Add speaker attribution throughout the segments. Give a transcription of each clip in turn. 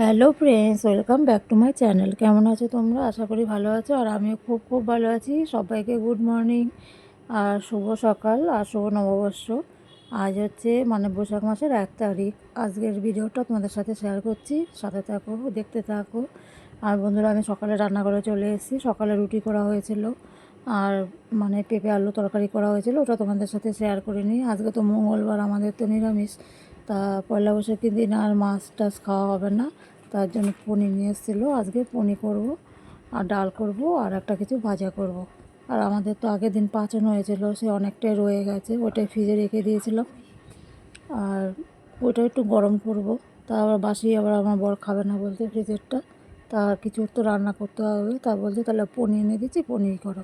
Speaker 1: Hello friends welcome back to my channel কেমন আছো তোমরা? আশা করি ভালো আছো আর আমিও খুব খুব ভালো আছি। সবাইকে গুড মর্নিং আর শুভ সকাল আর শুভ নববর্ষ। আজ হচ্ছে মানে বৈশাখ মাসের এক তারিখ। আজকের ভিডিওটা তোমাদের সাথে শেয়ার করছি। সাথে থাকো, দেখতে থাকো। আর বন্ধুরা, আমি সকালে রান্না করে চলে এসেছি। সকালে রুটি করা হয়েছিল আর মানে পেঁপে আলু তরকারি করা হয়েছিল। ওটা তোমাদের সাথে শেয়ার করে নিই। আজকে তো মঙ্গলবার, আমাদের তো নিরামিষ। তা পয়লা বৈশাখের দিন আর মাছ টাছ খাওয়া হবে না। তার জন্য পনির নিয়ে এসেছিল। আজকে পনির করব, আর ডাল করব, আর একটা কিছু ভাজা করব। আর আমাদের তো আগের দিন পাচন হয়েছিল, সে অনেকটাই রয়ে গেছে ওটাই ফ্রিজে রেখে দিয়েছিলাম। আর ওটা একটু গরম করব। তা আবার বাসি আবার আমার বর খাবে না বলতে ফ্রিজেরটা। তা কিছু তো রান্না করতে হবে। তা বলছে তাহলে পনির এনে দিচ্ছি, পনির করো।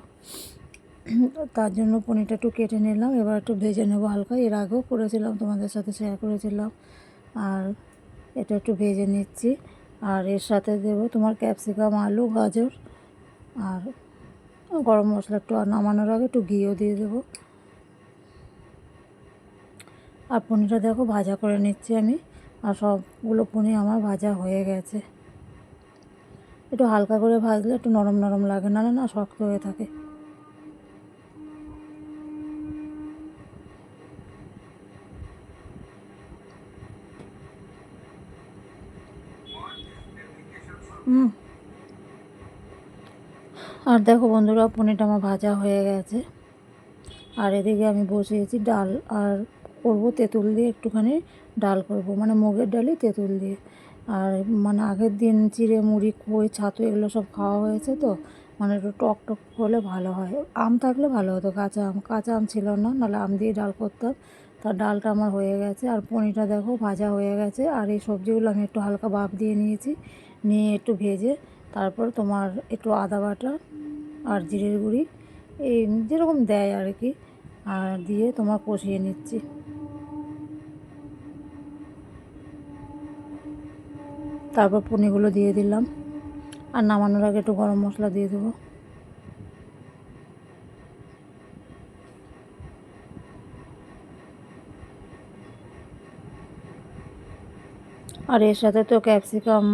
Speaker 1: তার জন্য পনিরটা একটু কেটে নিলাম। এবার একটু ভেজে নেব হালকা। এর আগেও করেছিলাম, তোমাদের সাথে শেয়ার করেছিলাম। আর এটা একটু ভেজে নিচ্ছি। আর এর সাথে দেবো তোমার ক্যাপসিকাম আলু, গাজর। আর গরম মশলা একটু নামানোর আগে একটু ঘিও দিয়ে দেবো। আর পনিরটা দেখো ভাজা করে নিচ্ছি আমি। আর সবগুলো পনির আমার ভাজা হয়ে গেছে। একটু হালকা করে ভাজলে একটু নরম নরম লাগে না না শক্ত হয়ে থাকে। হুম। আর দেখো বন্ধুরা, পনিরটা আমার ভাজা হয়ে গেছে। আর এদিকে আমি বসিয়েছি ডাল, আর করব তেঁতুল দিয়ে একটুখানি ডাল করব মানে মুগের ডালই তেঁতুল দিয়ে। আর মানে আগের দিন চিড়ে, মুড়ি, খই, ছাতু এগুলো সব খাওয়া হয়েছে তো মানে একটু টক টক হলে ভালো হয়। আম থাকলে ভালো হতো, কাঁচা আম কাঁচা আম ছিল না, নাহলে আম দিয়ে ডাল করতাম। তার ডালটা আমার হয়ে গেছে, আর পনিরটা দেখো ভাজা হয়ে গেছে, আর এই সবজিগুলো আমি একটু হালকা ভাপ দিয়ে নিয়েছি। নিয়ে একটু ভেজে তারপর তোমার একটু আদা বাটা আর জিরের গুঁড়ি, এই যেরকম দেয় আর কি, আর দিয়ে তোমার কষিয়ে নিচ্ছি। তারপর পনিরগুলো দিয়ে দিলাম। আর নামানোর আগে একটু গরম মশলা দিয়ে দেবো। আর এর সাথে তো ক্যাপসিকাম,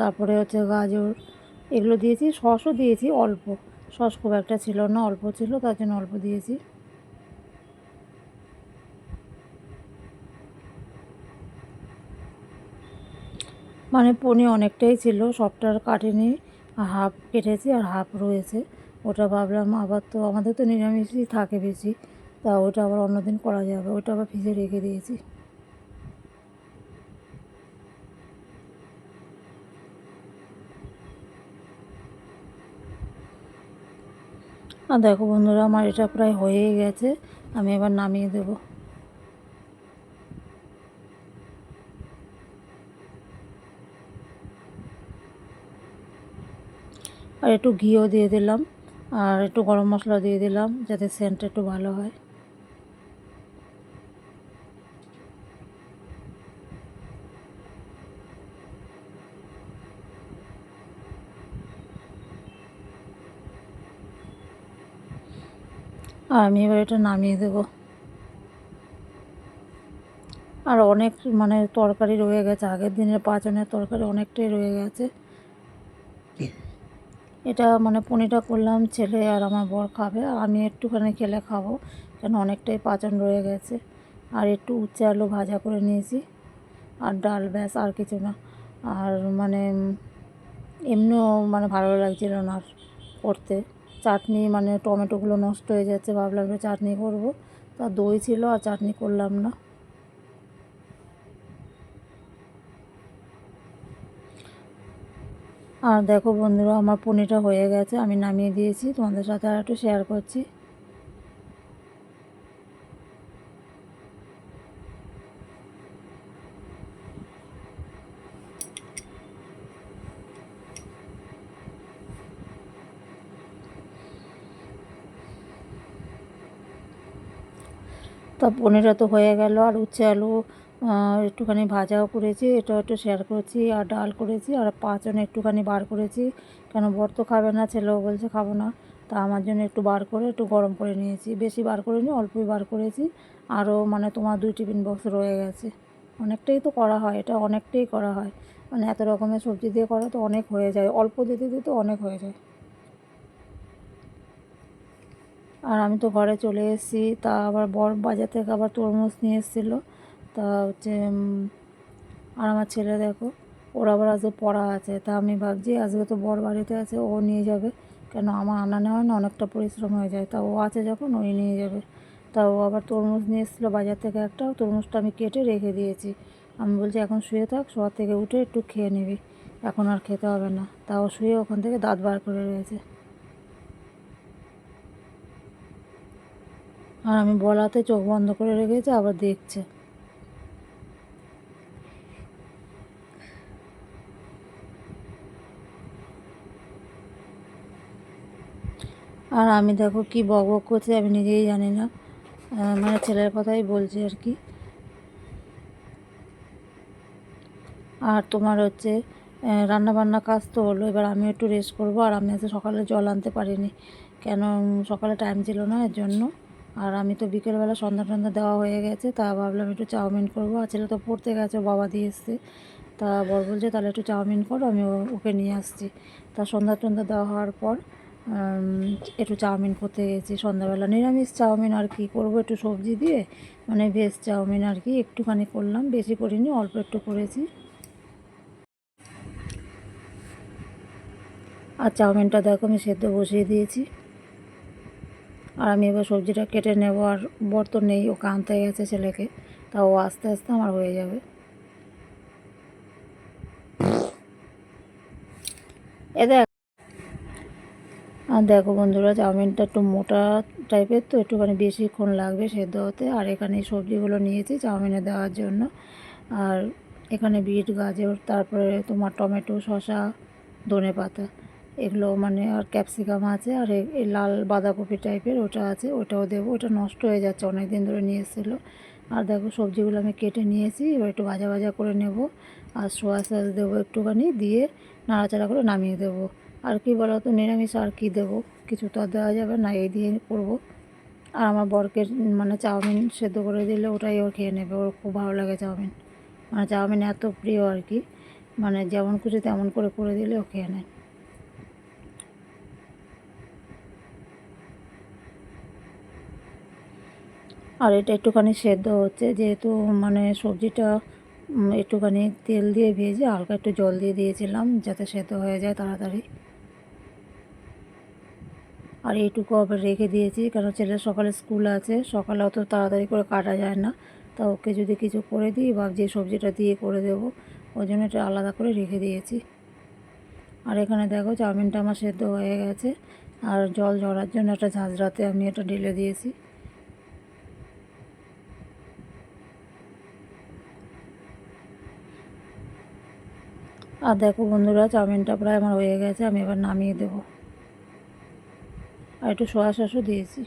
Speaker 1: তারপরে হচ্ছে গাজর, এগুলো দিয়েছি। সসও দিয়েছি অল্প। সস খুব একটা ছিল না, অল্প ছিল, তার জন্য অল্প দিয়েছি। মানে পনির অনেকটাই ছিল সবটার কাটেনি। হাফ কেটেছি আর হাফ রয়েছে। ওটা ভাবলাম আবার তো আমাদের তো নিরামিষই থাকে বেশি, তা ওটা আবার অন্যদিন করা যাবে। ওটা আবার ফ্রিজে রেখে দিয়েছি। আর দেখো বন্ধুরা, আমার এটা প্রায় হয়েই গেছে। আমি এবার নামিয়ে দেব। আর একটু ঘিও দিয়ে দিলাম, আর একটু গরম মশলা দিয়ে দিলাম, যাতে সেন্টটা একটু ভালো হয়। আর আমি এবার এটা নামিয়ে দেবো। আর অনেক মানে তরকারি রয়ে গেছে। আগের দিনের পাঁচনের তরকারি অনেকটাই রয়ে গেছে। এটা মানে পনিরটা করলাম, ছেলে আর আমার বর খাবে। আমি একটুখানি খেলে খাব, কেন অনেকটাই পাচন রয়ে গেছে। আর একটু উচ্চে আলু ভাজা করে নিয়েছি। আর ডাল ব্যাস, আর কিছু না। আর মানে এমনিও মানে ভালো লাগছিল না করতে। চাটনি মানে টমেটোগুলো নষ্ট হয়ে যাচ্ছে, ভাবলাম একটু চাটনি করব। তা দই ছিল আর চাটনি করলাম না। আর দেখো বন্ধুরা, আমার পনিরটা হয়ে গেছে, আমি নামিয়ে দিয়েছি। তোমাদের সাথে আর একটু শেয়ার করছি। তা পনিরটা তো হয়ে গেল, আর উচ্ছে আলু একটুখানি ভাজাও করেছি, এটা একটু শেয়ার করেছি, আর ডাল করেছি, আর পাঁচন একটুখানি বার করেছি, কেন বর তো খাবে না, ছেলেও বলছে খাব না, তা আমার জন্য একটু বার করে, একটু গরম করে নিয়েছি, বেশি বার করে নিই অল্পই বার করেছি, আরও মানে তোমার দুই টিফিন বক্স রয়ে গেছে, অনেকটাই তো করা হয়, এটা অনেকটাই করা হয় মানে এত রকমের সবজি দিয়ে করা তো অনেক হয়ে যায়, অল্প দিতে দিতে অনেক হয়ে যায়। আর আমি তো ঘরে চলে এসেছি। তা আবার বর বাজার থেকে আবার তরমুজ নিয়ে এসেছিল। তা হচ্ছে আর আমার ছেলে দেখো, ওর আবার আজকে পড়া আছে। তা আমি ভাবছি, আজকে তো বর বাড়িতে আছে, ও নিয়ে যাবে। কেন আমার আনা নেওয়া না, অনেকটা পরিশ্রম হয়ে যায়। তা ও আছে যখন, ওই নিয়ে যাবে। তা ও আবার তরমুজ নিয়ে এসেছিল বাজার থেকে একটা, তরমুজটা আমি কেটে রেখে দিয়েছি। আমি বলছি, এখন শুয়ে থাক, শোয়ার থেকে উঠে একটু খেয়ে নিবি। এখন আর খেতে হবে না। তা ও শুয়ে ওখান থেকে দাঁত বার করে রয়েছে। আর আমি বলাতে চোখ বন্ধ করে রেখেছে, আবার দেখছে। আর আমি দেখো কি বক বক করছে, আমি নিজেই জানি না। মানে ছেলের কথাই বলছি আর কি। আর তোমার হচ্ছে রান্না বান্না কাজ তো হলো, এবার আমি একটু রেস্ট করব, আর আমি আজকে সকালে জল আনতে পারিনি। কেন, সকালে টাইম ছিল না, এর জন্য। আর আমি তো বিকেলবেলা সন্ধ্যা টন্ধ্যা দেওয়া হয়ে গেছে, তা ভাবলাম একটু চাউমিন করব। আর ছেলে তো পড়তে গেছে, বাবা দিয়ে এসছে। তা বর বলছে, তাহলে একটু চাউমিন করো, আমি ওকে নিয়ে আসছি। তা সন্ধ্যা টন্ধ্যা দেওয়া হওয়ার পর একটু চাউমিন করতে গেছি সন্ধ্যাবেলা। নিরামিষ চাউমিন আর কি করব, একটু সবজি দিয়ে মানে ভেজ চাউমিন আর কি একটুখানি করলাম, বেশি করিনি, অল্প একটু করেছি। আর চাউমিনটা দেখো, আমি সেদ্ধ বসিয়ে দিয়েছি। আর আমি এবার সবজিটা কেটে নেব, আর বর তো নেই ও আনতে গেছে ছেলেকে তা ও আস্তে আস্তে আমার হয়ে যাবে। এ দেখ, আর দেখো বন্ধুরা, চাউমিনটা একটু মোটা টাইপের তো, একটুখানি বেশিক্ষণ লাগবে সেদ্ধ হতে। আর এখানে সবজিগুলো নিয়েছি চাউমিনে দেওয়ার জন্য। আর এখানে বিট গাজর, তারপরে তোমার টমেটো, শসা ধনে পাতা এগুলো মানে আর ক্যাপসিকাম আছে, আর এই লাল বাঁধাকপি টাইপের ওটা আছে, ওটাও দেবো। ওটা নষ্ট হয়ে যাচ্ছে অনেক দিন ধরে নিয়ে এসেছিল। আর দেখো সবজিগুলো আমি কেটে নিয়েছি, এবার একটু ভাজা ভাজা করে নেব। আর সোয়া সস দেবো একটুখানি, দিয়ে নাড়াচাড়া করে নামিয়ে দেবো। আর কি বলো তো নিরামিষ আর কি দেবো? কিছু তো আর দেওয়া যাবে না, এই দিয়ে করব। আর আমার বরকে মানে চাউমিন সেদ্ধ করে দিলে ওটাই ওর খেয়ে নেবে, ওর খুব ভালো লাগে চাউমিন। মানে চাউমিন এত প্রিয় আর কি মানে যেমন খুশি তেমন করে করে দিলে ও খেয়ে নেয়। আর এটা একটুখানি সেদ্ধ হচ্ছে, যেহেতু মানে সবজিটা একটুখানি তেল দিয়ে ভেজে হালকা একটু জল দিয়ে দিয়েছিলাম যাতে সেদ্ধ হয়ে যায় তাড়াতাড়ি। আর এইটুকু আবার রেখে দিয়েছি কারণ ছেলের সকালে স্কুল আছে, সকালে অত তাড়াতাড়ি করে কাটা যায় না। তা ওকে যদি কিছু করে দিই ভাবছি এই সবজিটা দিয়ে করে দেবো ওই জন্য এটা আলাদা করে রেখে দিয়েছি। আর এখানে দেখো চাউমিনটা আমার সেদ্ধ হয়ে গেছে, আর জল ঝরার জন্য একটা ঝাঁঝরাতে আমি এটা ঢেলে দিয়েছি। আর দেখো বন্ধুরা, চাউমিনটা প্রায় আমার হয়ে গেছে, আমি এবার নামিয়ে দেবো। আর একটু সোয়া সসও দিয়েছি।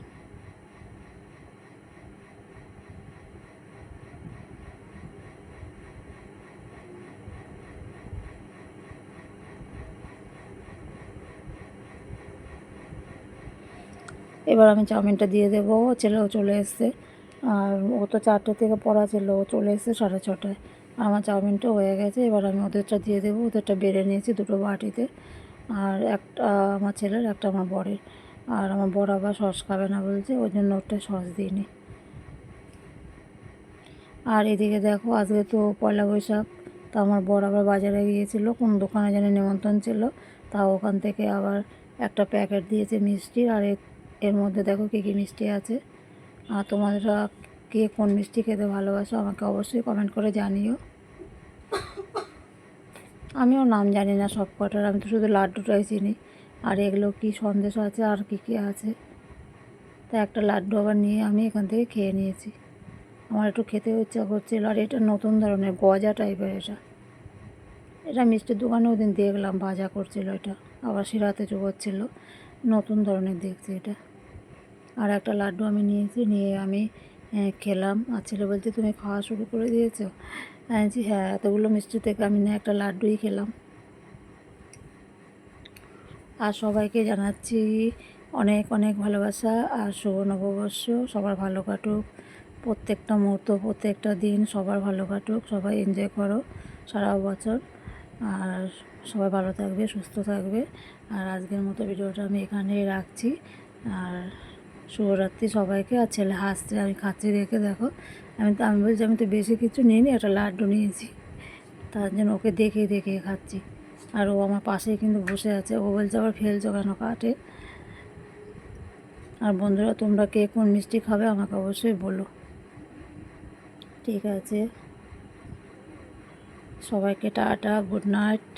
Speaker 1: এবার আমি চাউমিনটা দিয়ে দেবো। ছেলেও চলে এসছে। আর ও তো চারটে থেকে পড়া ছিল, ও চলে এসছে সাড়ে ছটায়। আমার চাউমিনটা হয়ে গেছে, এবার আমি ওদেরটা দিয়ে দেবো। ওদেরটা বেড়ে নিয়েছি দুটো বাটিতে। আর একটা আমার ছেলের, একটা আমার বরের। আর আমার বর আবার সস খাবে না বলছে, ওই জন্য ওটা সস দিইনি। আর এদিকে দেখো, আজকে তো পয়লা বৈশাখ, তা আমার বর আবার বাজারে গিয়েছিল, কোন দোকানে যেন নিমন্ত্রণ ছিল। তা ওখান থেকে আবার একটা প্যাকেট দিয়েছে মিষ্টির, আর এর- এর মধ্যে দেখো কী কী মিষ্টি আছে। আর তোমরা কে কোন মিষ্টি খেতে ভালোবাসো, আমাকে অবশ্যই কমেন্ট করে জানিও। আমিও নাম জানি না সব কটার, আমি তো শুধু লাড্ডুটাই চিনি। আর এগুলো কি সন্দেশ আছে, আর কি কি আছে? তা একটা লাড্ডু আবার নিয়ে আমি এখান থেকে খেয়ে নিয়েছি। আমার একটু খেতে ইচ্ছা করছিল, আর এটা নতুন ধরনের, গজা টাইপের এটা। এটা মিষ্টির দোকানে ওদিন দেখলাম ভাজা করছিল এটা। আবার শিরাতে চুবোচ্ছিল, নতুন ধরনের দেখছি এটা। আর একটা লাড্ডু আমি নিয়েছি, নিয়ে আমি খেলাম। আর ছেলে বলছে, তুমি খাওয়া শুরু করে দিয়েছ? বলছি হ্যাঁ এতগুলো মিষ্টি থেকে আমি না একটা লাড্ডুই খেলাম। আর সবাইকে জানাচ্ছি অনেক অনেক ভালোবাসা। আর শুভ নববর্ষ, সবার ভালো কাটুক। প্রত্যেকটা মুহূর্ত, প্রত্যেকটা দিন সবার ভালো কাটুক। সবাই এনজয় করো সারা বছর। আর সবাই ভালো থাকবে, সুস্থ থাকবে। আর আজকের মতো ভিডিওটা আমি এখানেই রাখছি। আর শুভরাত্রি সবাইকে আর ছেলে হাসছে, আমি খাচ্ছি দেখে দেখো। আমি তো আমি বলছি, আমি তো বেশি কিছু নিইনি, একটা লাড্ডু নিয়েছি। তার জন্য ওকে দেখে দেখে খাচ্ছি। আর ও আমার পাশেই কিন্তু বসে আছে। ও বলছে, আবার ফেলছো কেন কাটে আর বন্ধুরা, তোমরা কে কোন মিষ্টি খাবে আমাকে অবশ্যই বলো। ঠিক আছে। সবাইকে টাটা, গুড নাইট।